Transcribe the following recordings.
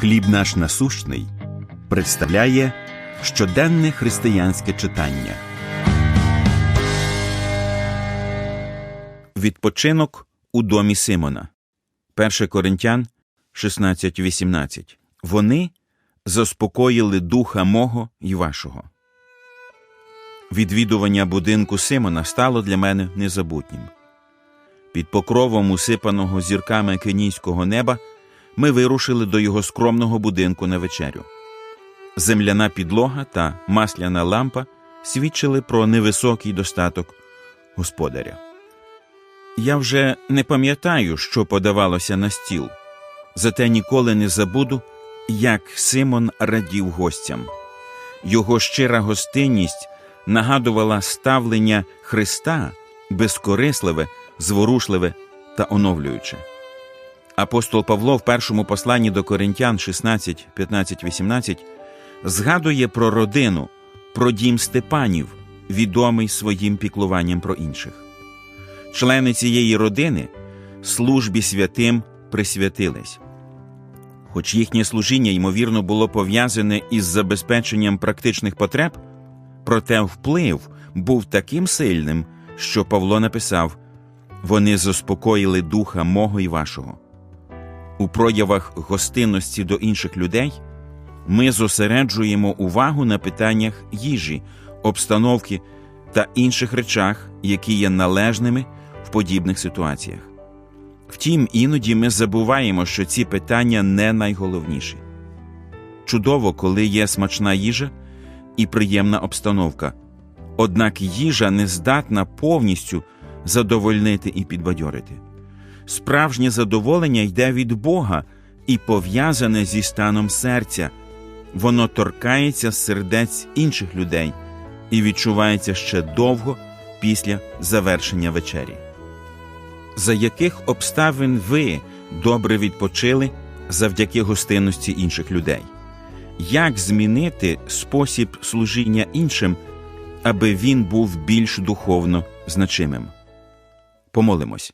Хліб наш насущний представляє щоденне християнське читання. Відпочинок у домі Симона. 1 Коринтян 16.18. Вони заспокоїли духа мого й вашого. Відвідування будинку Симона стало для мене незабутнім. Під покровом усипаного зірками кенійського неба ми вирушили до його скромного будинку на вечерю. Земляна підлога та масляна лампа свідчили про невисокий достаток господаря. Я вже не пам'ятаю, що подавалося на стіл, зате ніколи не забуду, як Симон радів гостям. Його щира гостинність нагадувала ставлення Христа безкорисливе, зворушливе та оновлююче. Апостол Павло в першому посланні до Коринтян 16, 15, 18 згадує про родину, про дім Степанів, відомий своїм піклуванням про інших. Члени цієї родини службі святим присвятились. Хоч їхнє служіння, ймовірно, було пов'язане із забезпеченням практичних потреб, проте вплив був таким сильним, що Павло написав вони заспокоїли духа мого і вашого. У проявах гостинності до інших людей ми зосереджуємо увагу на питаннях їжі, обстановки та інших речах, які є належними в подібних ситуаціях. Втім, іноді ми забуваємо, що ці питання не найголовніші. Чудово, коли є смачна їжа і приємна обстановка, однак їжа не здатна повністю задовольнити і підбадьорити. Справжнє задоволення йде від Бога і пов'язане зі станом серця, воно торкається сердець інших людей і відчувається ще довго після завершення вечері. За яких обставин ви добре відпочили завдяки гостинності інших людей? Як змінити спосіб служіння іншим, аби він був більш духовно значимим? Помолимось.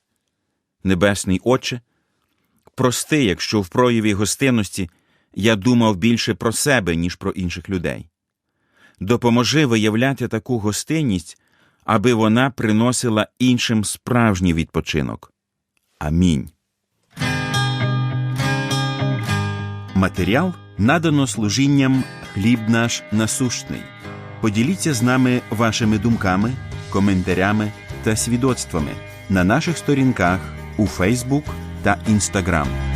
Небесний Отче, прости, якщо в прояві гостинності я думав більше про себе, ніж про інших людей. Допоможи виявляти таку гостинність, аби вона приносила іншим справжній відпочинок. Амінь. Матеріал надано служінням хліб наш насущний. Поділіться з нами вашими думками, коментарями та свідоцтвами на наших сторінках у Фейсбук та Інстаграм.